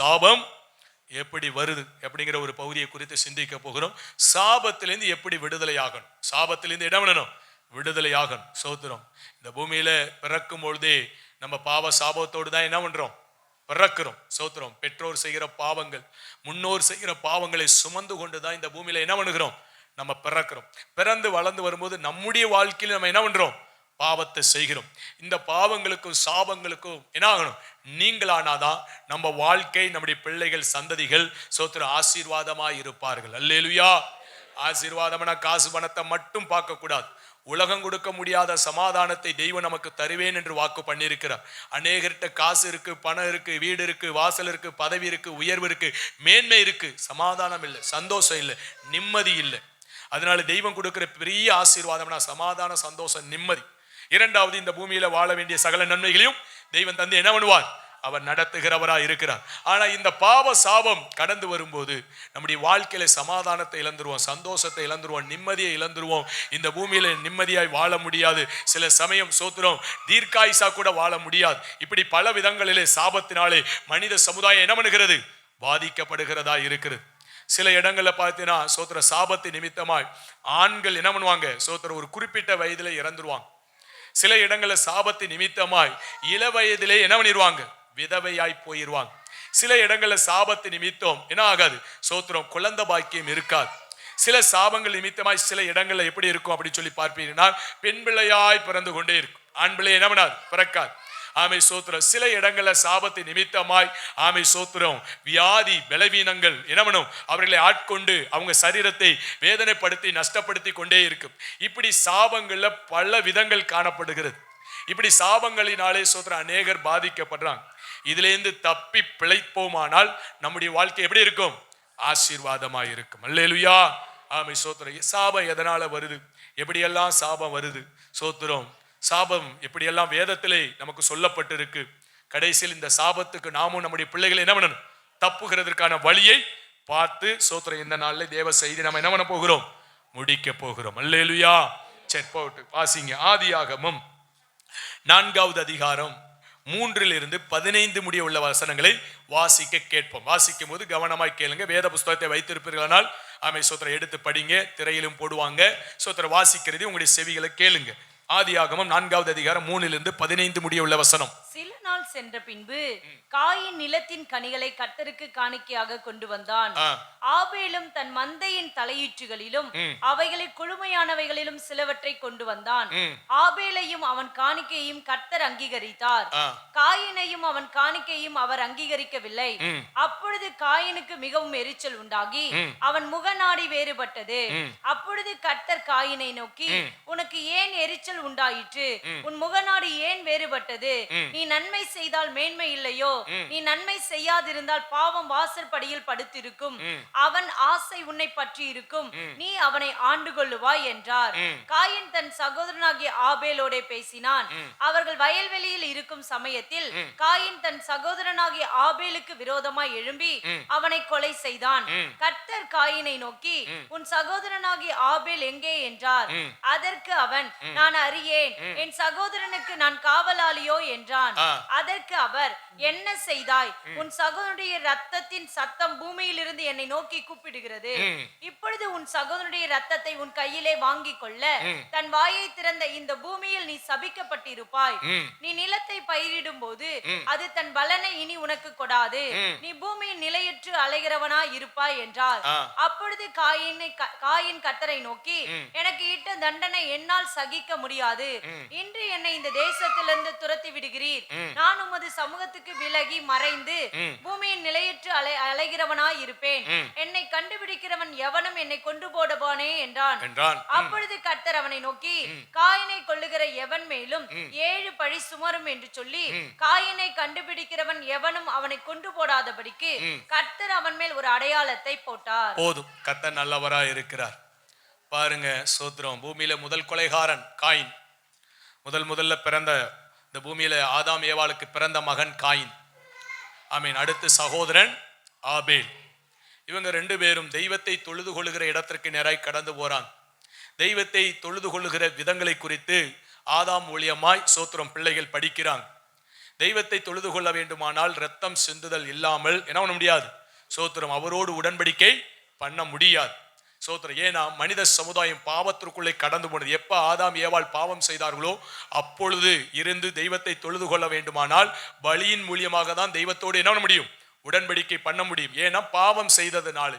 சாபம் எப்படி வருது அப்படிங்கிற ஒரு பகுதியை குறித்து சிந்திக்க போகிறோம். சாபத்திலேருந்து எப்படி விடுதலை ஆகணும் சாபத்திலேருந்து இடம் விடணும். விடுதலை ஆகணும் சோத்திரம். இந்த பூமியில பிறக்கும் பொழுதே நம்ம பாவ சாபத்தோடு தான் என்ன பண்றோம்? பிறக்கிறோம். சோத்திரம். பெற்றோர் செய்கிற பாவங்கள் முன்னோர் செய்கிற பாவங்களை சுமந்து கொண்டு தான் இந்த பூமியில என்ன பண்ணுகிறோம்? நம்ம பிறக்கிறோம். பிறந்து வளர்ந்து வரும்போது நம்முடைய வாழ்க்கையில் நம்ம என்ன பண்றோம்? பாவத்தை செய்கிறோம். இந்த பாவங்களுக்கும் சாபங்களுக்கும் என்ன ஆகணும் நீங்களானாதான் நம்ம வாழ்க்கை நம்முடைய பிள்ளைகள் சந்ததிகள் சோத்திர ஆசீர்வாதமாக இருப்பார்கள். அல்லேலுயா! ஆசீர்வாதம்னா காசு பணத்தை மட்டும் பார்க்கக்கூடாது. உலகம் கொடுக்க முடியாத சமாதானத்தை தெய்வம் நமக்கு தருவேன் என்று வாக்கு பண்ணியிருக்கிறார். அநேகர்கிட்ட காசு இருக்கு பணம் இருக்கு வீடு இருக்கு வாசல் இருக்கு பதவி இருக்கு உயர்வு இருக்கு மேன்மை இருக்கு. சமாதானம் இல்லை சந்தோஷம் இல்லை நிம்மதி இல்லை. அதனால தெய்வம் கொடுக்குற பெரிய ஆசீர்வாதம்னா சமாதான சந்தோஷம் நிம்மதி. இரண்டாவது இந்த பூமியில வாழ வேண்டிய சகல நன்மைகளையும் தெய்வம் தந்து என்ன பண்ணுவார்? அவர் நடத்துகிறவராக இருக்கிறார். ஆனால் இந்த பாவ சாபம் கடந்து வரும்போது நம்முடைய வாழ்க்கையில சமாதானத்தை இழந்துருவோம் சந்தோஷத்தை இழந்துருவோம் நிம்மதியை இழந்துருவோம். இந்த பூமியில நிம்மதியாய் வாழ முடியாது. சில சமயம் சோத்துறோம் தீர்க்காயுசா கூட வாழ முடியாது. இப்படி பல விதங்களிலே சாபத்தினாலே மனித சமுதாயம் என்ன பண்ணுகிறது? பாதிக்கப்படுகிறதா இருக்கிறது. சில இடங்களில் பார்த்தீங்கன்னா சோத்திர சாபத்து நிமித்தமாய் ஆண்கள் என்ன பண்ணுவாங்க? சோத்திர ஒரு குறிப்பிட்ட வயதில் இறந்துருவாங்க. சில இடங்களில் சாபத்து நிமித்தமாய் இள வயதிலே என்ன பண்ணிடுவாங்க விதவையாய் போயிடுவாங்க சில இடங்களில் சாபத்து நிமித்தம் என்ன ஆகாது? சோத்திரம் குழந்தை பாக்கியம் இருக்காது. சில சாபங்கள் நிமித்தமாய் சில இடங்களில் எப்படி இருக்கும் அப்படின்னு சொல்லி பார்ப்பீங்கன்னா பெண் பிள்ளையாய் பிறந்து கொண்டே இருக்கும். ஆண் பிள்ளை என்ன பண்ணாது? பிறக்காது. ஆமை சோத்திரம். சில இடங்களில் சாபத்தை நிமித்தமாய் ஆமை சோத்திரம் வியாதி பலவீனங்கள் இனமனும் அவர்களை ஆட்கொண்டு அவங்க சரீரத்தை வேதனைப்படுத்தி நஷ்டப்படுத்தி கொண்டே இருக்கும். இப்படி சாபங்களில் பல விதங்கள் காணப்படுகிறது. இப்படி சாபங்களினாலே சோத்திரம் அநேகர் பாதிக்கப்படுறாங்க. இதுலேருந்து தப்பி பிழைப்போமானால் நம்முடைய வாழ்க்கை எப்படி இருக்கும்? ஆசீர்வாதமாக இருக்கும். அல்லேலுயா. ஆமை சோத்திரம் சாபம் எதனால் வருது? எப்படியெல்லாம் சாபம் வருது? சோத்திரம் சாபம் எப்படியெல்லாம் வேதத்திலே நமக்கு சொல்லப்பட்டிருக்கு? கடைசியில் இந்த சாபத்துக்கு நாமும் நம்முடைய பிள்ளைகளை என்ன பண்ணணும்? தப்புகிறதுக்கான வழியை பார்த்து சோத்திரம் இந்த நாளில் தேவ செய்தி நம்ம என்ன பண்ண போகிறோம்? முடிக்க போகிறோம். அல்லேலுயா. சரி போட்டு வாசிங்க. ஆதியாகமும் நான்காவது அதிகாரம் மூன்றில் இருந்து பதினைந்து முடிய உள்ள வசனங்களை வாசிக்க கேட்போம். வாசிக்கும் போது கவனமாய் கேளுங்க. வேத புஸ்தகத்தை வைத்திருப்பீர்களானால் ஆமை சோத்திரம் எடுத்து படிங்க. திரையிலும் போடுவாங்க. சோத்திரம் வாசிக்கிறது உங்களுடைய செவிகளை கேளுங்க. ஆதியாகமம் நான்காவது அதிகாரம் மூணிலிருந்து பதினைந்து முடிய உள்ள வசனம். சில சென்ற பின்பு காயின் நிலத்தின் கனிகளை கர்த்தருக்கு காணிக்கையாக கொண்டு வந்தான். ஆபேலும் தன் மந்தையின் தலையீற்றுகளிலும் அவைகளை குழுமையானவைகளிலும் சிலவற்றை கொண்டு வந்தான். ஆபேலையும் அவன் காணிக்கையும் கர்த்தர் அங்கீகரித்தார். காயினையும் அவன் காணிக்கையும் அவர் அங்கீகரிக்கவில்லை. அப்பொழுது காயினுக்கு மிகவும் எரிச்சல் உண்டாகி அவன் முகநாடி வேறுபட்டது. அப்பொழுது கர்த்தர் காயினை நோக்கி உனக்கு ஏன் எரிச்சல் உண்டாயிற்று? உன் முகநாடி ஏன் வேறுபட்டது? நீ நன்மை செய்தால் மேன்மை இல்லையோ? நீ நன்மை செய்யாதிருந்தால் பாவம் வாசற்படியில் படுத்திருக்கும். அவன் ஆசை உன்னை பற்றி இருக்கும் நீ அவனை ஆண்டு கொள்ளுவாய் என்றார். காயின் தன் சகோதரனாகிய ஆபேலோடே பேசினான். அவர்கள் வயல்வெளியில் இருக்கும் சமயத்தில் காயின் தன் சகோதரனாகிய ஆபேலுக்கு விரோதமாய் எழும்பி அவனை கொலை செய்தான். கர்த்தர் காயினை நோக்கி உன் சகோதரனாகிய ஆபேல் எங்கே? என்றார். அதற்கு அவன் நான் அறியேன். என் சகோதரனுக்கு நான் காவலாளியோ? என்றான். அதற்கு அவர் என்ன செய்தாய்? உன் சகோதரனுடைய ரத்தத்தின் சத்தம் பூமியிலிருந்து என்னை நோக்கி கூப்பிடுகிறது. இப்பொழுது உன் சகோதரனுடைய ரத்தத்தை உன் கையிலே வாங்கிக் கொள்ள தன் வாயை திறந்த இந்த பூமியில் நீ சபிக்கப்பட்டிருப்பாய். நீ நிலத்தை பயிரிடும் போது அது தன் பலனை இனி உனக்கு கொடாது. நீ பூமியின் நிலையற்று அலைகிறவனாய் இருப்பாய் என்றார். அப்பொழுது காயினை காயின் கத்தரை நோக்கி எனக்கு இட்ட தண்டனை என்னால் சகிக்க முடியாது. இன்று என்னை இந்த தேசத்திலிருந்து துரத்தி விடுகிறீர். நான் உமது சமூகத்துக்கு விலகி மறைந்து பூமியின் நிலையற்று அலை அலைகிறவனாய் இருப்பேன். என்னை கண்டுபிடிக்கிறவன் எவனும் என்னை கொண்டு போடுவானே என்றான். அப்பொழுது கர்த்தர் அவனை நோக்கி காயினை கொள்ளுகிற எவன் மேலும் ஏழு பழி சுமரும் என்று சொல்லி காயினை கண்டுபிடிக்கிறவன் எவனும் அவனை கொண்டு போடாதபடிக்கு கர்த்தர் அவன் மேல் ஒரு அடையாளத்தை போட்டார். போதும். கத்த நல்லவரா இருக்கிறார். பாருங்க சோத்திரம். பூமியில முதல் கொலைகாரன் காயின். முதல் முதல்ல பிறந்த இந்த பூமியில் ஆதாம் ஏவாளுக்கு பிறந்த மகன் காயின். ஆமீன். அடுத்து சகோதரன் ஆபேல். இவங்க ரெண்டு பேரும் தெய்வத்தை தொழுது கொள்ளுகிற இடத்திற்கு நேராய் கடந்து போறாங்க. தெய்வத்தை தொழுது கொள்ளுகிற விதங்களை குறித்து ஆதாம் மூலியமாய் சோத்திரம் பிள்ளைகள் படிக்கிறாங்க. தெய்வத்தை தொழுது கொள்ள வேண்டுமானால் ரத்தம் சிந்துதல் இல்லாமல் என்ன பண்ண முடியாது? சோத்திரம் அவரோடு உடன்படிக்கை பண்ண முடியாது. சோத்திரம் ஏன்னா மனித சமுதாயம் பாவத்திற்குள்ளே கடந்து போனது. எப்போ ஆதாம் ஏவாள் பாவம் செய்தார்களோ அப்பொழுது இருந்து தெய்வத்தை தொழுது கொள்ள வேண்டுமானால் பலியின் மூலியமாக தான் தெய்வத்தோடு என்ன பண்ண முடியும்? உடன்படிக்கை பண்ண முடியும். ஏன்னா பாவம் செய்ததுனால.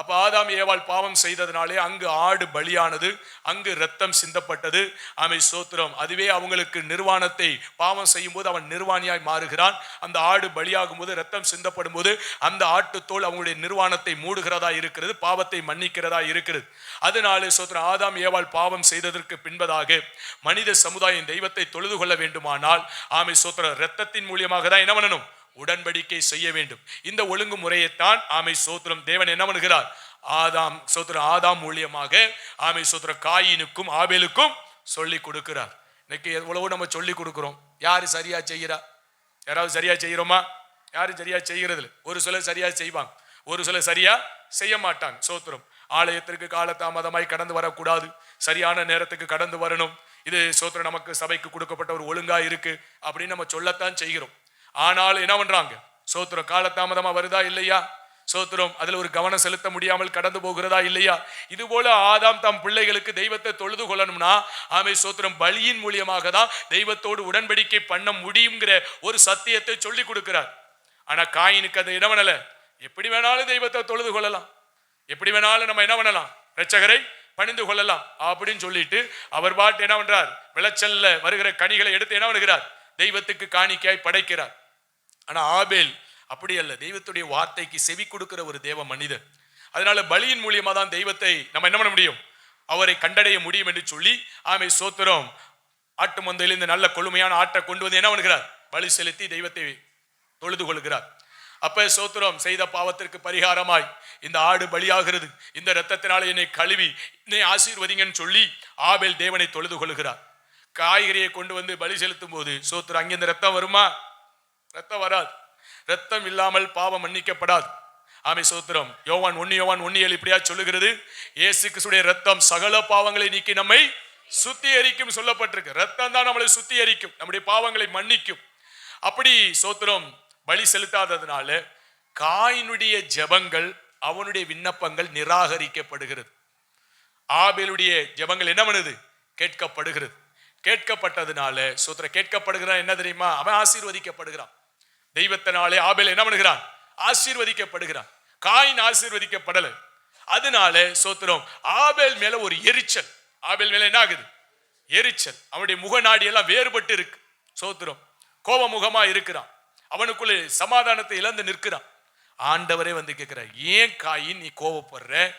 அப்போ ஆதாம் ஏவாள் பாவம் செய்ததுனாலே அங்கு ஆடு பலியானது அங்கு ரத்தம் சிந்தப்பட்டது. ஆமை சோத்திரம் அதுவே அவங்களுக்கு நிர்வாணத்தை பாவம் செய்யும் போது அவன் நிர்வாணியாய் மாறுகிறான். அந்த ஆடு பலியாகும் போது ரத்தம் சிந்தப்படும் போது அந்த ஆட்டுத்தோல் அவங்களுடைய நிர்வாணத்தை மூடுகிறதா இருக்கிறது பாவத்தை மன்னிக்கிறதா இருக்கிறது. அதனாலே சோத்திரம் ஆதாம் ஏவாள் பாவம் செய்ததற்கு பின்பதாக மனித சமுதாயம் தெய்வத்தை தொழுது கொள்ள வேண்டுமானால் ஆமை சோத்திரம் ரத்தத்தின் மூலியமாக தான் என்ன பண்ணணும்? உடன்படிக்கை செய்ய வேண்டும். இந்த ஒழுங்கு முறையைத்தான் ஆமை சோத்திரம் தேவன் என்ன பண்ணுகிறார்? ஆதாம் சோத்திரம் ஆதாம் மூலியமாக ஆமை சோத்திரம் காயினுக்கும் ஆபேலுக்கும் சொல்லி கொடுக்கிறார். இன்னைக்கு எவ்வளவோ நம்ம சொல்லி கொடுக்கிறோம். யாரு சரியா செய்கிறா? யாராவது சரியா செய்கிறோமா? யாரும் சரியா செய்கிறது இல்லை ஒரு சிலர் சரியா செய்வாங்க. ஒரு சிலர் சரியா செய்ய மாட்டாங்க சோத்திரம். ஆலயத்திற்கு காலதாமதமாய் கடந்து வரக்கூடாது. சரியான நேரத்துக்கு கடந்து வரணும். இது சோத்திரம் நமக்கு சபைக்கு கொடுக்கப்பட்ட ஒரு ஒழுங்கா இருக்கு. அப்படின்னு நம்ம சொல்லத்தான் செய்கிறோம். ஆனால் என்ன பண்றாங்க? சோத்திரம் காலதாமதமா வருதா இல்லையா? சோத்திரம் அதுல ஒரு கவனம் செலுத்த முடியாமல் கடந்து போகிறதா இல்லையா? இது போல ஆதாம் தம் பிள்ளைகளுக்கு தெய்வத்தை தொழுது கொள்ளணும்னா ஆமை சோத்திரம் பலியின் மூலியமாக தான் தெய்வத்தோடு உடன்படிக்கை பண்ண முடியுங்கிற ஒரு சத்தியத்தை சொல்லி கொடுக்கிறார். ஆனா காயினுக்கு அதை என்ன பண்ணல? எப்படி வேணாலும் தெய்வத்தை தொழுது கொள்ளலாம். எப்படி வேணாலும் நம்ம என்ன பண்ணலாம்? ரட்சகரை பணிந்து கொள்ளலாம் அப்படின்னு சொல்லிட்டு அவர் பாட்டு என்ன பண்றார்? விளைச்சல்ல வருகிற கனிகளை எடுத்து என்ன பண்ணுகிறார்? தெய்வத்துக்கு காணிக்கையாய் படைக்கிறார். ஆனா ஆபேல் அப்படி அல்ல. தெய்வத்துடைய வார்த்தைக்கு செவி கொடுக்கிற ஒரு தேவ மனிதன் அதனால பலியின் மூலியமா தான் தெய்வத்தை நம்ம என்ன பண்ண முடியும்? அவரை கண்டடைய முடியும் என்று சொல்லி ஆமை சோத்திரம் ஆட்டு மந்தையில் இந்த நல்ல கொழுமையான ஆட்டை கொண்டு வந்து என்ன பண்ணுகிறார்? பலி செலுத்தி தெய்வத்தை தொழுது கொள்கிறார். அப்ப சோத்திரம் செய்த பாவத்திற்கு பரிகாரமாய் இந்த ஆடு பலியாகிறது இந்த ரத்தத்தினால் என்னை கழுவி என்னை ஆசீர்வதிங்கன்னு சொல்லி ஆபேல் தேவனை தொழுது கொள்கிறார். காய்கறியை கொண்டு வந்து பலி செலுத்தும் போது சோத்திரம் அங்கே இந்த ரத்தம் வருமா? ரத்தம் வராது. ரத்தம் இல்லாமல் பாவம் மன்னிக்கப்படாது. ஆமை சோத்திரம். யோவான் ஒன்னு யோவான் ஒன்னு ஏழு இப்படியா சொல்லுகிறது. இயேசு கிறிஸ்துடைய ரத்தம் சகல பாவங்களை நீக்கி நம்மை சுத்திகரிக்கும் சொல்லப்பட்டிருக்கு. ரத்தம் தான் நம்மளை சுத்திகரிக்கும். நம்முடைய பாவங்களை மன்னிக்கும். அப்படி சோத்திரம் பலி செலுத்தாததுனால காயினுடைய ஜெபங்கள் அவனுடைய விண்ணப்பங்கள் நிராகரிக்கப்படுகிறது. ஆபேலுடைய ஜெபங்கள் என்ன பண்ணுது? கேட்கப்படுகிறது. கேட்கப்பட்டதுனால சோத்திர கேட்கப்படுகிறான். என்ன தெரியுமா? அவன் ஆசீர்வதிக்கப்படுகிறான். தெய்வத்தினாலே ஆபேல் என்ன பண்ணுகிறான்? ஆசீர்வதிக்கப்படுகிறான். காயின் ஆசீர்வதிக்கப்படலை. அதனால சோத்திரம் ஆபேல் மேல ஒரு எரிச்சல். ஆபேல் மேல என்ன ஆகுது? எரிச்சல். அவனுடைய முகநாடி எல்லாம் வேறுபட்டு இருக்கு. சோத்திரம் கோப முகமா இருக்கிறான். அவனுக்குள்ளே சமாதானத்தை இழந்து நிற்கிறான். ஆண்டவரே வந்து கேட்கிறார் ஏன் காயின் நீ கோபப்படுற?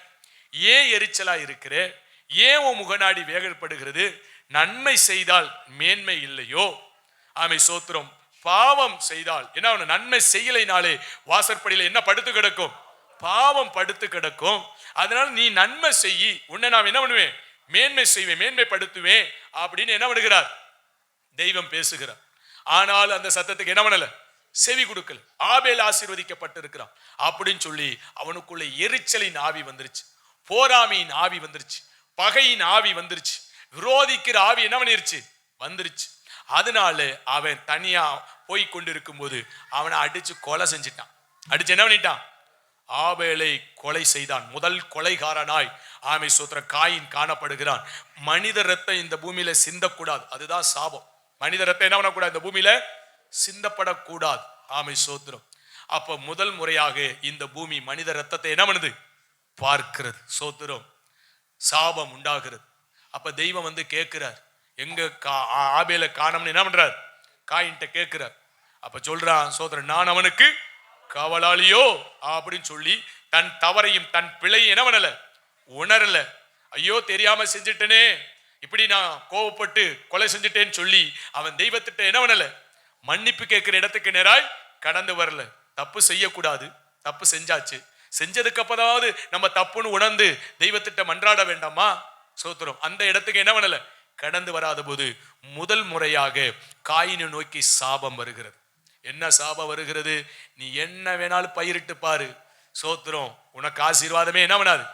ஏன் எரிச்சலா இருக்கிற? ஏன் உன் முகநாடி வேகப்படுகிறது? நன்மை செய்தால் மேன்மை இல்லையோ? ஆமை சோத்திரம். பாவம் செய்தால். என்ன அவனு நன்மை செய்யலைனாலே வாசற்படியில் என்ன படுத்து கிடக்கும்? பாவம் படுத்து கிடக்கும். அதனால நீ நன்மை செய்யி உன்னை நான் என்ன பண்ணுவேன்? மேன்மை செய்வேன் மேன்மைப்படுத்துவேன் அப்படின்னு என்ன பண்ணுகிறார்? தெய்வம் பேசுகிறார். ஆனால் அந்த சத்தத்துக்கு என்ன பண்ணல? செவி கொடுக்கல. ஆபேல் ஆசீர்வதிக்கப்பட்டிருக்கிறான். அப்படின்னு சொல்லி அவனுக்குள்ள எரிச்சலின் ஆவி வந்துருச்சு. போராமையின் ஆவி வந்துருச்சு. பகையின் ஆவி வந்துருச்சு. விரோதிக்கிற ஆவி என்ன பண்ணிருச்சு? வந்துருச்சு. அதனால அவன் தனியா போய் கொண்டிருக்கும் போது அவனை அடிச்சு கொலை செஞ்சிட்டான். அடிச்சு என்ன பண்ணிட்டான்? ஆபேலை கொலை செய்தான். முதல் கொலைகாரனாய் ஆமை சூத்திர காயின் காணப்படுகிறான். மனித ரத்தம் இந்த பூமியில சிந்தக்கூடாது. அதுதான் சாபம். மனித ரத்தம் என்ன பண்ணக்கூடாது? இந்த பூமியில சிந்தப்படக்கூடாது. ஆமை சோத்திரம். அப்ப முதல் முறையாக இந்த பூமி மனித ரத்தத்தை என்ன பண்ணுது? பார்க்கிறது. சோத்திரம். சாபம் உண்டாகிறது. அப்ப தெய்வம் வந்து கேட்கிறார் எங்க கா- ஆ- ஆபேல காணோம்னு என்ன பண்றார்? காயின்ட்ட கேட்கிறார். அப்ப சொல்றான் சோதரன் நான் அவனுக்கு காவலாளியோ? அப்படின்னு சொல்லி தன் தவறையும் தன் பிழையும் என்ன பண்ணல? உணரல. ஐயோ தெரியாம செஞ்சுட்டனே. இப்படி நான் கோவப்பட்டு கொலை செஞ்சுட்டேன்னு சொல்லி அவன் தெய்வத்திட்ட என்ன பண்ணல? மன்னிப்பு கேட்கிற இடத்துக்கு நேராய் கடந்து வரல. தப்பு செய்யக்கூடாது. தப்பு செஞ்சாச்சு. செஞ்சதுக்கு அப்பதாவது நம்ம தப்புன்னு உணர்ந்து தெய்வத்திட்ட மன்றாட வேண்டாமா? சோத்திரம் அந்த இடத்துக்கு என்ன பண்ணல? கடந்து வராத போது முதல் முறையாக காயினை நோக்கி சாபம் வருகிறது. என்ன சாபம் வருகிறது? நீ என்ன வேணாலும் பயிரிட்டு பாரு. சோத்திரம் உனக்கு ஆசீர்வாதமே என்ன பண்ணாது?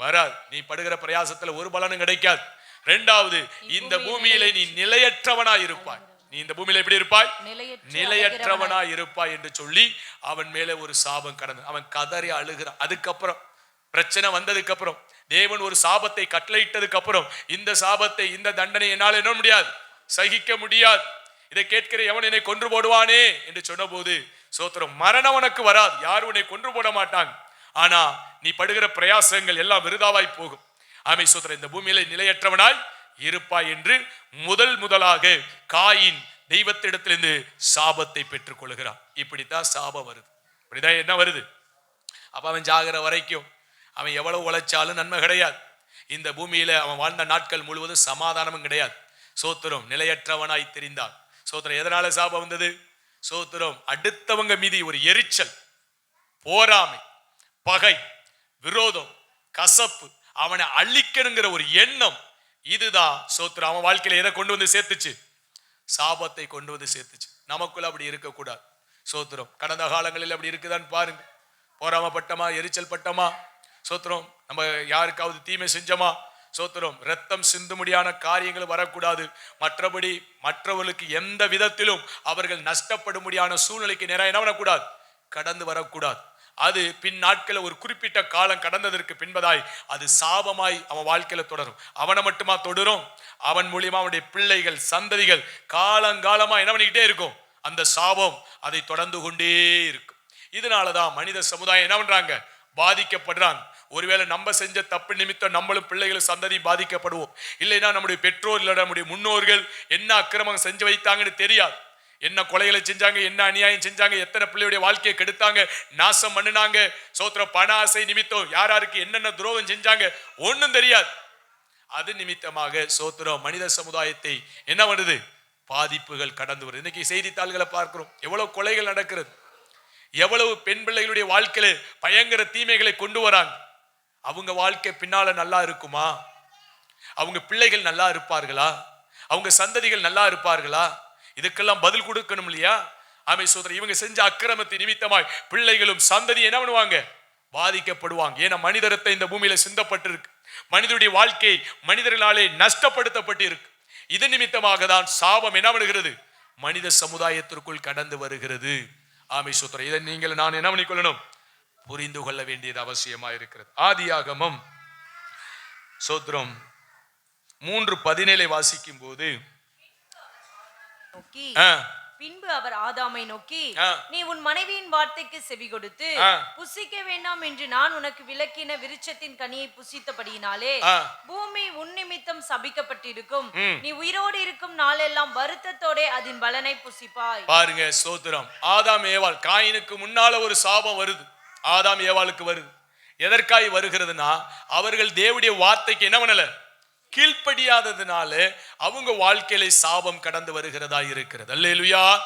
வராது. நீ படுகிற பிரயாசத்துல ஒரு பலனும் கிடைக்காது. ரெண்டாவது இந்த பூமியில நீ நிலையற்றவனாய் இருப்பாய். நீ இந்த பூமியில எப்படி இருப்பாய்? நிலையற்று நிலையற்றவனாய் இருப்பாய் என்று சொல்லி அவன் மேலே ஒரு சாபம் கடந்து அவன் கதறி அழுகிறான். அதுக்கப்புறம் பிரச்சனை வந்ததுக்கு அப்புறம் தேவன் ஒரு சாபத்தை கட்டளையிட்டதுக்கு அப்புறம் இந்த சாபத்தை இந்த தண்டனை என்னால் என்ன முடியாது சகிக்க முடியாது. இதை கேட்கிற எவன் என்னை கொன்று போடுவானே என்று சொன்னபோது சோத்திரம் மரணம் உனக்கு வராது. யாரும் உன்னை கொன்று போட மாட்டாங்க ஆனா நீ படுகிற பிரயாசங்கள் எல்லாம் விருதாவாய் போகும். ஆமை சோத்திரம் இந்த பூமியில நிலையற்றவனாய் இருப்பாய் என்று முதல் முதலாக காயின் தெய்வத்திடத்திலிருந்து சாபத்தை பெற்றுக் கொள்கிறான் இப்படித்தான் சாபம் வருது. இப்படிதான் என்ன வருது? அப்ப அவன் ஜாகிற வரைக்கும் அவன் எவ்வளவு உழைச்சாலும் நன்மை கிடையாது. இந்த பூமியில அவன் வாழ்ந்த நாட்கள் முழுவதும் சமாதானமும் கிடையாது. சோத்திரம் நிலையற்றவனாய் தெரிந்தான் சோத்திரம் எதனால சாபம் வந்தது? சோத்திரம் அடுத்தவங்க மீதி ஒரு எரிச்சல் போராமை பகை விரோதம் கசப்பு அவனை அழிக்கணுங்கிற ஒரு எண்ணம். இதுதான் சோத்திரம். அவன் வாழ்க்கையில எதை கொண்டு வந்து சேர்த்துச்சு? சாபத்தை கொண்டு வந்து சேர்த்துச்சு. நமக்குள்ள அப்படி இருக்கக்கூடாது. சோத்திரம் கடந்த காலங்களில் அப்படி இருக்குதான்னு பாருங்க. போராமப்பட்டமா எரிச்சல் பட்டமா? சோத்திரம் நம்ம யாருக்காவது தீமை செஞ்சோமா? சோத்திரம் ரத்தம் சிந்துமுடியான காரியங்கள் வரக்கூடாது. மற்றபடி மற்றவர்களுக்கு எந்த விதத்திலும் அவர்கள் நஷ்டப்படும்படியான சூழ்நிலைக்கு நேரம் என்ன வரக்கூடாது? கடந்து வரக்கூடாது. அது பின் நாட்களில் ஒரு குறிப்பிட்ட காலம் கடந்ததற்கு பின்பதாய் அது சாபமாய் அவன் வாழ்க்கையில தொடரும். அவனை மட்டுமா தொடரும்? அவன் மூலியமா அவனுடைய பிள்ளைகள் சந்ததிகள் காலங்காலமா என்ன பண்ணிக்கிட்டே இருக்கும்? அந்த சாபம் அதை தொடர்ந்து கொண்டே இருக்கும். இதனாலதான் மனித சமுதாயம் என்ன பண்றாங்க? பாதிக்கப்படுறாங்க. ஒருவேளை நம்ம செஞ்ச தப்பு நிமித்தம் நம்மளும் பிள்ளைகளும் சந்ததி பாதிக்கப்படுவோம். இல்லைன்னா நம்முடைய பெற்றோர் இல்லை நம்முடைய முன்னோர்கள் என்ன அக்கிரமம் செஞ்சு வைத்தாங்கன்னு தெரியாது. என்ன கொலைகளை செஞ்சாங்க என்ன அநியாயம் செஞ்சாங்க எத்தனை பிள்ளையுடைய வாழ்க்கையை கெடுத்தாங்க நாசம் பண்ணினாங்க சோத்திர பண ஆசை நிமித்தம் யார் யாருக்கு என்னென்ன துரோகம் செஞ்சாங்க ஒன்றும் தெரியாது. அது நிமித்தமாக சோத்திரம் மனித சமுதாயத்தை என்ன பண்ணுது? பாதிப்புகள் கடந்து வருது. இன்னைக்கு செய்தித்தாள்களை பார்க்கிறோம். எவ்வளவு கொலைகள் நடக்கிறது. எவ்வளவு பெண் பிள்ளைகளுடைய வாழ்க்கையில பயங்கர தீமைகளை கொண்டு வராங்க. அவங்க வாழ்க்கை பின்னால நல்லா இருக்குமா? அவங்க பிள்ளைகள் நல்லா இருப்பார்களா? அவங்க சந்ததிகள் நல்லா இருப்பார்களா? இதுக்கெல்லாம் பதில் கொடுக்கணும் இல்லையா? ஆமை சோதரர் இவங்க செஞ்ச அக்கிரமத்தை நிமித்தமாய் பிள்ளைகளும் சந்ததி என்ன பண்ணுவாங்க? பாதிக்கப்படுவாங்க. ஏன்னா மனிதரத்தை இந்த பூமியில சிந்தப்பட்டிருக்கு. மனிதனுடைய வாழ்க்கை மனிதர்களாலே நஷ்டப்படுத்தப்பட்டு இருக்கு இது நிமித்தமாக தான் சாபம் என்ன பண்ணுகிறது? மனித சமுதாயத்திற்குள் கடந்து வருகிறது. ஆமை சோத்திரம் இதை நீங்கள் நான் என்ன பண்ணிக்கொள்ளணும்? புரிந்து கொள்ள வேண்டியது அவசியமா இருக்கிறது ஆதியாகமம் சோத்திரம் மூன்று பதினேழை வாசிக்கும் போது பின்பு அவர் ஆதாமை நோக்கி. நீ உன் மனைவியின் வார்த்தைக்கு செவி கொடுத்து. புசிக்க வேண்டாம் என்று நான் உனக்கு விளக்கின விருட்சத்தின் கனியை புசித்தபடியினாலே. பூமி உன் நிமித்தம் சபிக்கப்பட்டிருக்கும். நீ உயிரோடு இருக்கும் நாளெல்லாம் வருத்தத்தோட அதன் பலனை புசிப்பாய் பாருங்க சோத்திரம் ஆதாம் ஏவாள் காயினுக்கு முன்னால ஒரு சாபம் வருது ஆதாம் ஏவாளுக்கு வருது. எதற்காய் வருகிறதுனா அவர்கள் தேவடைய வார்த்தைக்கு என்ன பண்ணல? கீழ்ப்படியாததுனால அவங்க வாழ்க்கையில சாபம் கடந்து வருகிறதா இருக்கிறது. அல்லேலுயா.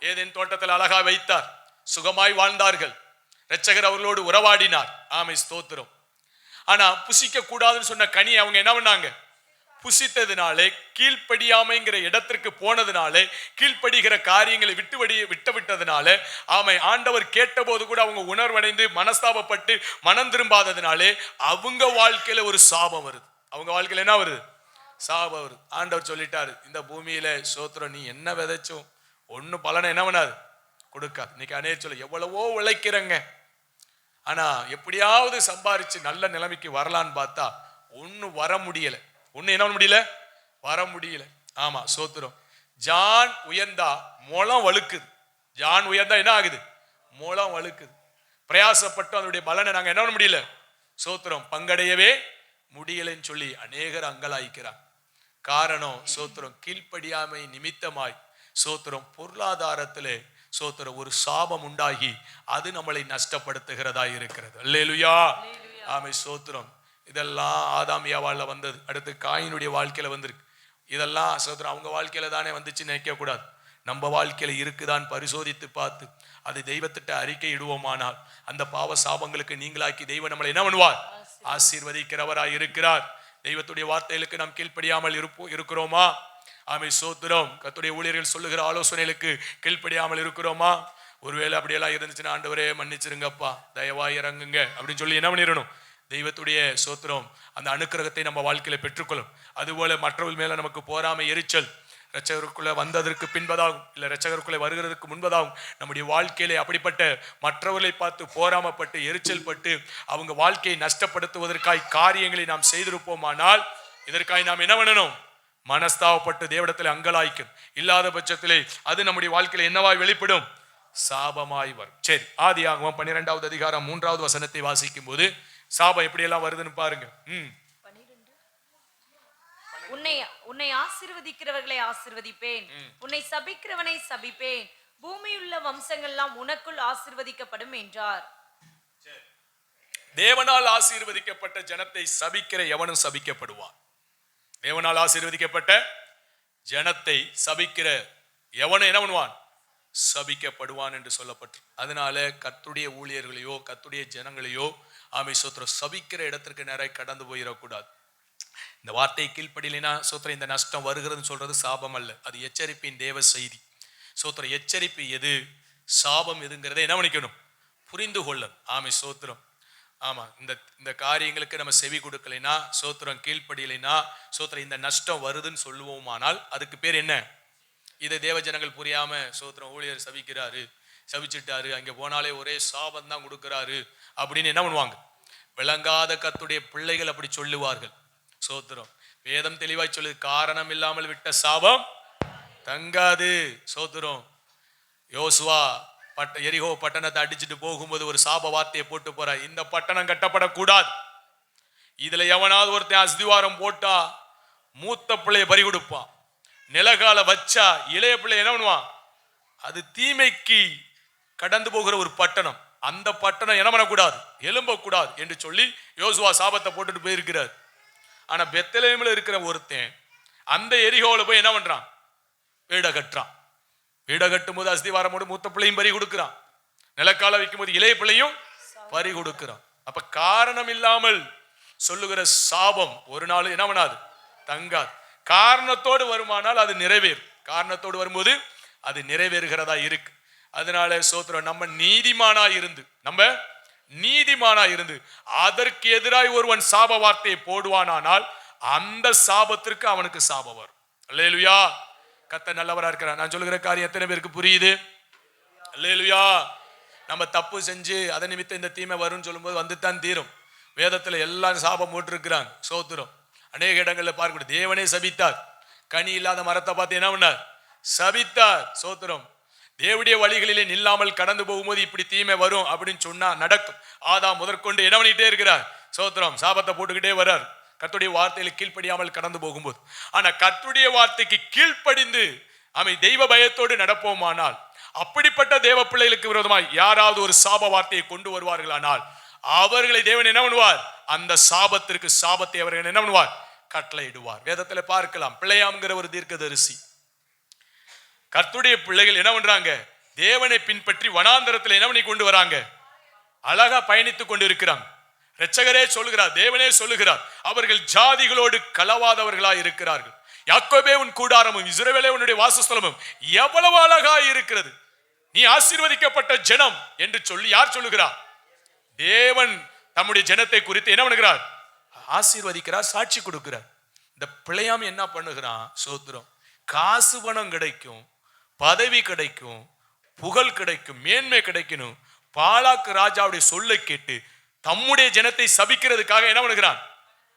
ஏதேன் தோட்டத்தில் அழகா வைத்தார். சுகமாய் வாழ்ந்தார்கள். ரச்சகர் அவர்களோடு உறவாடினார். ஆமை ஸ்தோத்திரம். ஆனா புசிக்க கூடாதுன்னு சொன்ன கனி அவங்க என்ன பண்ணாங்க? புசித்ததுனாலே கீழ்ப்படியாமைங்கிற இடத்திற்கு போனதுனாலே கீழ்ப்படிகிற காரியங்களை விட்டு வடி விட்டு விட்டதுனால ஆமை ஆண்டவர் கேட்டபோது கூட அவங்க உணர்வடைந்து மனஸ்தாபப்பட்டு மனம் திரும்பாததுனாலே அவங்க வாழ்க்கையில் ஒரு சாபம் வருது. அவங்க வாழ்க்கையில் என்ன வருது? சாபம் வருது. ஆண்டவர் சொல்லிட்டாரு இந்த பூமியில சோத்திரம் நீ என்ன விதைச்சும் ஒன்றும் பலனை என்ன பண்ணாது? கொடுக்காது. இன்னைக்கு அநேர் சொல்ல எவ்வளவோ உழைக்கிறங்க. ஆனால் எப்படியாவது சம்பாரிச்சு நல்ல நிலைமைக்கு வரலான்னு பார்த்தா ஒன்றும் வர முடியல. ஒன்றும் என்ன பண்ண முடியல? வர முடியல. ஆமா சோத்திரம். ஜான் உயர்ந்தா முளம் வழுக்குது. ஜான் உயர்ந்தா என்ன ஆகுது? முளம் வழுக்குது. பிரயாசப்பட்டு அதனுடைய பலனை நாங்க என்ன பண்ண முடியல? சோத்திரம் பங்கடையவே முடியலைன்னு சொல்லி அநேகர் அங்கலாய்க்கிறாங்க காரணம் சோத்திரம் கீழ்ப்படியாமை நிமித்தமாய் சோத்திரம் பொருளாதாரத்திலே சோத்திரம் ஒரு சாபம் உண்டாகி அது நம்மளை நஷ்டப்படுத்துகிறதா இருக்கிறது. அல்லேலுயா. ஆமை சோத்திரம். இதெல்லாம் ஆதாம் ஏவாளில் வந்தது. அடுத்து காயினுடைய வாழ்க்கையில் வந்திருக்கு. இதெல்லாம் சோதரம் அவங்க வாழ்க்கையில தானே வந்துச்சுன்னு நினைக்கக்கூடாது நம்ம வாழ்க்கையில் இருக்குதான் பரிசோதித்து பார்த்து அது தெய்வத்திட்ட அறிக்கை இடுவோமானால் அந்த பாவ சாபங்களுக்கு நீங்களாக்கி தெய்வம் நம்மளை என்ன பண்ணுவார்? ஆசீர்வதிக்கிறவராய் இருக்கிறார். தெய்வத்துடைய வார்த்தைகளுக்கு நாம் கீழ்ப்படியாமல் இருப்போம் இருக்கிறோமா? ஆமை சோத்திரம் கத்துடைய ஊழியர்கள் சொல்லுகிற ஆலோசனைகளுக்கு கீழ்ப்படியாமல் இருக்கிறோமா? ஒருவேளை அப்படியெல்லாம் இருந்துச்சுன்னா ஆண்டவரே மன்னிச்சிருங்கப்பா தயவா இறங்குங்க அப்படின்னு சொல்லி என்ன பண்ணிடணும்? தெய்வத்துடைய சோத்திரம் அந்த அனுக்கிரகத்தை நம்ம வாழ்க்கையில பெற்றுக்கொள்ளும். அதுபோல மற்றவர்கள் மேல நமக்கு போராமை எரிச்சல் ரட்சகருக்குள்ள வந்ததற்கு பின்பதாகும் இல்லை ரட்சகருக்குள்ளே வருகிறதுக்கு முன்பதாகும். நம்முடைய வாழ்க்கையிலே அப்படிப்பட்ட மற்றவர்களை பார்த்து போராமப்பட்டு எரிச்சல் பட்டு அவங்க வாழ்க்கையை நஷ்டப்படுத்துவதற்காய் காரியங்களை நாம் செய்திருப்போமானால் இதற்காய் நாம் என்ன பண்ணணும்? மனஸ்தாவப்பட்டு தேவடத்தில் அங்கலாய்க்கும் இல்லாத பட்சத்திலே அது நம்முடைய வாழ்க்கையில என்னவாய் வெளிப்படும்? சாபமாய் வரும். சரி ஆதியாகமம் பன்னிரெண்டாவது அதிகாரம் மூன்றாவது வசனத்தை வாசிக்கும் போது சாபம் எப்படியெல்லாம் வருதுன்னு பாருங்க. ம். உன்னை உன்னை ஆசீர்வதிக்கிறவர்களை ஆசீர்வதிப்பேன். உன்னை சபிக்கிறவனை சபிப்பேன். பூமியுள்ள வம்சங்கள்லாம் உனக்குள் ஆசீர்வதிக்கப்படும் என்றார். தேவனால் ஆசீர்வதிக்கப்பட்ட ஜனத்தை சபிக்கிற எவனும் சபிக்கப்படுவான். தேவனால் ஆசீர்வதிக்கப்பட்ட ஜனத்தை சபிக்கிற எவனும் என்ன பண்ணுவான்? சபிக்கப்படுவான் என்று சொல்லப்பட்டு அதனால கத்துடைய ஊழியர்களையோ கத்துடைய ஜனங்களையோ ஆமை சோத்திரம் சபிக்கிற இடத்திற்கு நிறைய கடந்து போயிடக்கூடாது. இந்த வார்த்தை கீழ்ப்படியினா சோத்திரம் இந்த நஷ்டம் வருகிறதுன்னு சொல்றது சாபம் அல்ல அது எச்சரிப்பின் தேவ செய்தி. சோத்திரம் எச்சரிப்பு எது சாபம் எதுங்கிறதை என்ன பண்ணிக்கணும்? புரிந்து கொள்ளணும். ஆமை சோத்திரம். ஆமா இந்த இந்த காரியங்களுக்கு நம்ம செவி கொடுக்கலைனா சோத்திரம் கீழ்ப்படியலைனா சோத்திரம் இந்த நஷ்டம் வருதுன்னு சொல்லுவோமானால் அதுக்கு பேர் என்ன? இதை தேவஜனங்கள் புரியாமல் புரியாம சோத்திரம் ஊழியர் சபிக்கிறாரு சபிச்சிட்டாரு அங்கே போனாலே ஒரே சாபம் தான் கொடுக்குறாரு அப்படின்னு என்ன பண்ணுவாங்க? விளங்காத கத்துடைய பிள்ளைகள் அப்படி சொல்லுவார்கள். சோத்திரம். வேதம் தெளிவாய் சொல்லுது காரணம் இல்லாமல் விட்ட சாபம் தங்காது. சோத்திரம். யோசுவா பட்ட எரிகோ பட்டணத்தை அடிச்சுட்டு போகும்போது ஒரு சாப வார்த்தையை போட்டு போற இந்த பட்டணம் கட்டப்படக்கூடாது. இதுல எவனாவது ஒருத்தன் அஸ்திவாரம் போட்டா மூத்த பிள்ளைய பறி கொடுப்பான் நிலகால வச்சா இளைய பிள்ளை என்ன பண்ணுவான்? அது தீமைக்கு கடந்து போகிற ஒரு பட்டணம். அந்த பட்டணம் என்ன பண்ணக்கூடாது? எலும்பக்கூடாது என்று சொல்லி யோசுவா சாபத்தை போட்டுட்டு போயிருக்கிறார். ஆனா பெத்தலேமில் இருக்கிற ஒருத்தன் அந்த எரிகோவில் போய் என்ன பண்றான்? வீடை கட்டுறான். வீடை கட்டும் போது அஸ்திவாரம் போது மூத்த பிள்ளையும் பறி கொடுக்கிறான். நிலக்கால வைக்கும் போது இளைய பிள்ளையும் பறி கொடுக்கிறான். அப்ப காரணம் இல்லாமல் சொல்லுகிற சாபம் ஒரு நாள் என்ன பண்ணாது? தங்காது. காரணத்தோடு வருமானால் அது நிறைவேறும். காரணத்தோடு வரும்போது அது நிறைவேறுகிறதா இருக்கு. அதனால சோத்திரம் நம்ம நீதிமானா இருந்து நம்ம நீதிமானா இருந்து அதற்கு எதிராய் ஒருவன் சாப வார்த்தையை போடுவானானால் அந்த சாபத்திற்கு அவனுக்கு சாபம் வரும். அல்லேலுயா! கத்த நல்லவரா இருக்கிறான் நான் சொல்லுகிற காரியம் எத்தனை பேருக்கு புரியுது? அல்லேலுயா! நம்ம தப்பு செஞ்சு அதை நிமித்தம் இந்த தீமை வரும்னு சொல்லும்போது வந்துத்தான் தீரும். வேதத்துல எல்லாம் சாபம் போட்டிருக்கிறான் சோத்திரம். அநேக இடங்களில் பார்க்கணும் தேவனே சபித்தார். கனி இல்லாத மரத்தை பார்த்து என்ன பண்ணார்? சபித்தார். சோத்திரம் தேவடைய வழிகளிலே நில்லாமல் கடந்து போகும்போது இப்படி தீமை வரும் அப்படின்னு சொன்னா நடக்கும். ஆதாம் முதற்கொண்டு என்ன பண்ணிட்டே இருக்கிறார்? சோத்திரம் சாபத்தை போட்டுக்கிட்டே வர்றார். கத்துடைய வார்த்தையில கீழ்ப்படியாமல் கடந்து போகும்போது. ஆனா கத்துடைய வார்த்தைக்கு கீழ்ப்படிந்து அவை தெய்வ பயத்தோடு நடப்போமானால் அப்படிப்பட்ட தேவ பிள்ளைகளுக்கு விரோதமாய் யாராவது ஒரு சாப வார்த்தையை கொண்டு வருவார்களானால் அவர்களை தேவன் என்ன பண்ணுவார்? அந்த சாபத்திற்கு சாபத்தை அவர்கள் என்ன பண்ணுவார்? கட்டளையிடுவார். வேதத்துல பார்க்கலாம். பிள்ளையாம்ங்கிற ஒரு தீர்க்கதரிசி. கர்த்துடைய பிள்ளைகள் என்ன பண்றாங்க? தேவனை பின்பற்றி வனாந்தரத்தில் என்ன பண்ணி கொண்டு வராங்க? அழகா பயணித்துக் கொண்டு இருக்கிறாங்க இரட்சகரே சொல்லுகிறார் தேவனே சொல்லுகிறார் அவர்கள் ஜாதிகளோடு களவாதவர்களாய் இருக்கிறார்கள். யாக்கோபே உன் கூடாரமும் இஸ்ரவேலே உன்னுடைய வாசஸ்தலமும் எவ்வளவு அழகா இருக்கிறது. நீ ஆசீர்வதிக்கப்பட்ட ஜனம் என்று சொல்லி யார் சொல்லுகிறார் தேவன் தம்முடைய ஜனத்தை குறித்து என்ன பண்ணுகிறார்? ஆசீர்வதிக்கிறார் சாட்சி கொடுக்கிறார். இந்த பிள்ளையாம என்ன பண்ணுகிறான்? சோத்திரம். காசு பணம் கிடைக்கும் பதவி கிடைக்கும் புகழ் கிடைக்கும் மேன்மை கிடைக்கணும். பாலாக்கு ராஜாவுடைய சொல்லை கேட்டு தம்முடைய ஜனத்தை சபிக்கிறதுக்காக என்ன பண்ணுகிறான்?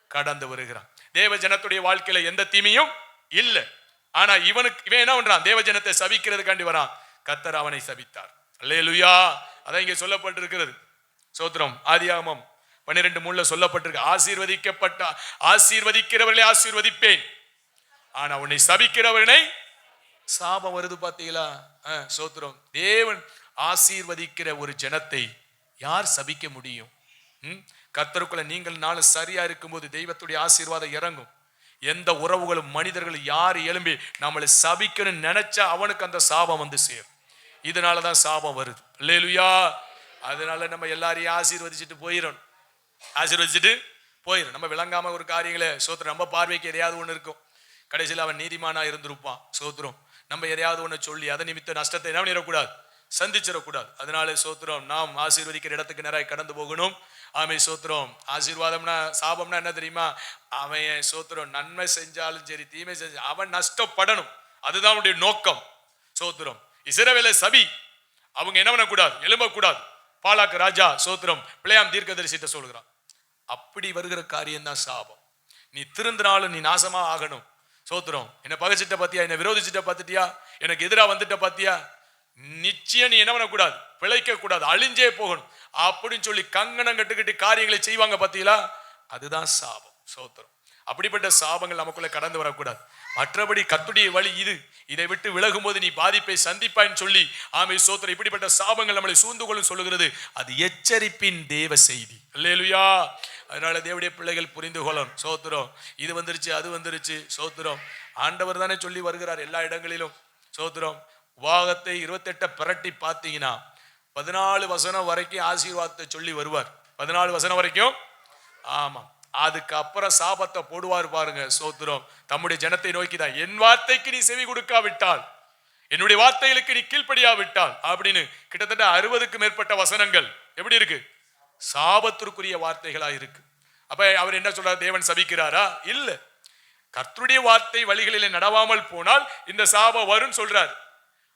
கடந்து வருகிறான். தேவ ஜனத்துடைய வாழ்க்கையில எந்த தீமையும் இல்லை. ஆனா இவனுக்கு இவன் என்ன பண்றான்? தேவ ஜனத்தை சபிக்கிறதுக்காண்டி வரான். கத்தர் அவனை சபித்தார். அல்லேலுயா! அதான் இங்க சொல்லப்பட்டிருக்கிறது. சோத்திரம் ஆதியாமம் பன்னிரெண்டு மூணுல சொல்லப்பட்டிருக்கு. ஆசீர்வதிக்கப்பட்ட ஆசீர்வதிக்கிறவர்களை ஆசீர்வதிப்பேன். ஆனா உன்னை சபிக்கிறவனை சாபம் வருது பாத்தீங்களா? ஆ, சோத்திரம். தேவன் ஆசீர்வதிக்கிற ஒரு ஜனத்தை யார் சபிக்க முடியும்? ம்? நீங்கள் நாளும் சரியா இருக்கும்போது தெய்வத்துடைய ஆசீர்வாதம் இறங்கும். எந்த உறவுகளும் மனிதர்களும் யார் எழும்பி நம்மளை சபிக்கணும்னு நினைச்சா அவனுக்கு அந்த சாபம் வந்து சேரும். இதனால தான் சாபம் வருது. இல்லையா அதனால நம்ம எல்லாரையும் ஆசீர்வதிச்சுட்டு போயிடும் ஆசீர்வதிச்சுட்டு போயிடும் நம்ம விளங்காம ஒரு காரியங்களை சோத்திரம் நம்ம பார்வைக்கு எதையாவது ஒன்று இருக்கும். கடைசியில் அவன் நீதிமானா இருந்திருப்பான் சோத்திரம். நம்ம எதையாவது ஒன்று சொல்லி அதை நிமித்த நஷ்டத்தை என்ன பண்ணிடக்கூடாது சந்திச்சிடக்கூடாது. அதனால சோத்திரம் நாம் ஆசீர்வதிக்கிற இடத்துக்கு நிறைய கடந்து போகணும். ஆமை சோத்திரம். ஆசீர்வாதம்னா சாபம்னா என்ன தெரியுமா? அவன் சோத்திரம் நன்மை செஞ்சாலும் சரி தீமை செஞ்சு அவன் நஷ்டப்படணும். அதுதான் அவனுடைய நோக்கம் சோத்திரம். இஸ்ரவேலை சபி அவங்க என்ன பண்ணக்கூடாது? எழும்பக்கூடாது. பாலாக்கு ராஜா சோத்திரம் பிள்ளையாம் தீர்க்கதரிசிட்ட சொல்கிறான் அப்படி வருகிற காரியம் தான் சாபம். நீ திருந்தினாலும் நீ நாசமா ஆகணும். சோத்திரம் என்னை பகைச்சிட்ட பார்த்தியா என்னை விரோதிச்சிட்ட பார்த்துட்டியா எனக்கு எதிராக வந்துட்ட பார்த்தியா நிச்சயம் நீ என்ன பண்ணக்கூடாது? பிழைக்க கூடாது. அழிஞ்சே போகணும். அப்படின்னு சொல்லி கங்கணம் கட்டுக்கிட்டு காரியங்களை செய்வாங்க பார்த்தீங்களா அதுதான் சாபம். சோத்திரம். அப்படிப்பட்ட சாபங்கள் நமக்குள்ள கடந்து வரக்கூடாது. மற்றபடி கத்துடைய வழி இது. இதை விட்டு விலகும் போது நீ பாதிப்பை சந்திப்பாய்ன்னு சொல்லி ஆமை சோத்திர இப்படிப்பட்ட சாபங்கள் நம்மளை சூழ்ந்து கொள்ளும் சொல்லுகிறது. அது எச்சரிப்பின் தேவ செய்தி. இல்லையா அதனால தேவடைய பிள்ளைகள் புரிந்து கொள்ளணும். சோத்திரம் இது வந்துருச்சு அது வந்துருச்சு. சோத்திரம் ஆண்டவர் தானே சொல்லி வருகிறார் எல்லா இடங்களிலும். சோத்திரம் உபாகத்தை இருபத்தெட்டை பிரட்டி பார்த்தீங்கன்னா பதினாலு வசனம் வரைக்கும் ஆசீர்வாதத்தை சொல்லி வருவார். பதினாலு வசனம் வரைக்கும்? ஆமாம். அதுக்கப்புறம் சாபத்தை போடுவார் பாருங்க சோத்திரம். தம்முடைய ஜனத்தை நோக்கி தான் என் வார்த்தைக்கு நீ செவி கொடுக்காவிட்டால் என்னுடைய வார்த்தைகளுக்கு நீ கீழ்ப்படியாவிட்டால் அப்படின்னு கிட்டத்தட்ட அறுபதுக்கு மேற்பட்ட வசனங்கள். எப்படி இருக்கு? சாபத்திற்குரிய வார்த்தைகளா இருக்கு. அப்ப அவர் என்ன சொல்றார்? தேவன் சபிக்கிறாரா? இல்ல. கர்த்தருடைய வார்த்தை வழிகளிலே நடவாமல் போனால் இந்த சாபம் வரும் சொல்றார்.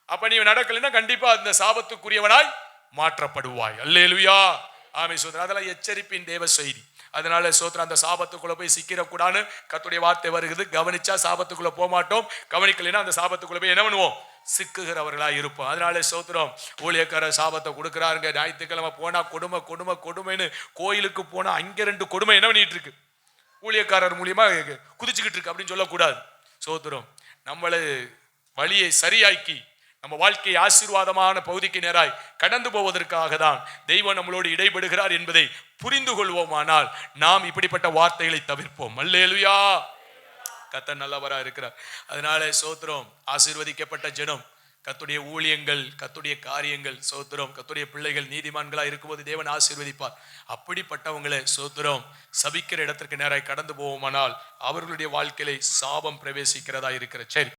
அப்ப நீ நடக்கலைன்னா கண்டிப்பா அந்த சாபத்துக்குரியவனாய் மாற்றப்படுவாய். அல்லேலுயா. ஆமை சொல்ற அதெல்லாம் எச்சரிப்பின் தேவ செய்தி. அதனால சோத்திரம் அந்த சாபத்துக்குள்ள போய் சிக்கிடக்கூடாதுன்னு கத்துடைய வார்த்தை வருகிறது. கவனிச்சா சாபத்துக்குள்ள போக மாட்டோம் கவனிக்கலைன்னா அந்த சாபத்துக்குள்ளே போய் என்ன பண்ணுவோம்? சிக்குகிறவர்களாக இருப்போம். அதனால சோத்திரம் ஊழியக்கார சாபத்தை கொடுக்குறாருங்க. ஞாயிற்றுக்கிழமை போனால் கொடுமை கொடுமை கொடுமைன்னு கோயிலுக்கு போனால் அங்கே ரெண்டு கொடுமை என்ன பண்ணிட்டு இருக்கு? ஊழியக்காரர் மூலியமா குதிச்சுக்கிட்டு இருக்கு. அப்படின்னு சொல்லக்கூடாது. சோத்திரம் நம்மளை வழியை சரியாக்கி நம்ம வாழ்க்கை ஆசீர்வாதமான பகுதிக்கு நேராய் கடந்து போவதற்காக தான் தெய்வம் நம்மளோடு இடைபடுகிறார் என்பதை புரிந்து கொள்வோமானால் நாம் இப்படிப்பட்ட வார்த்தைகளை தவிர்ப்போம். அல்லேலுயா. கத்த நல்லவரா இருக்கிறார். அதனால சோத்திரம் ஆசீர்வதிக்கப்பட்ட ஜனம் கத்துடைய ஊழியங்கள் கத்துடைய காரியங்கள் சோத்திரம் கத்துடைய பிள்ளைகள் நீதிமான்களா இருக்கும்போது தேவன் ஆசீர்வதிப்பார். அப்படிப்பட்டவங்களை சோத்திரம் சபிக்கிற இடத்திற்கு நேராய் கடந்து போவோமானால் அவர்களுடைய வாழ்க்கையில சாபம் பிரவேசிக்கிறதா இருக்கிற சரி.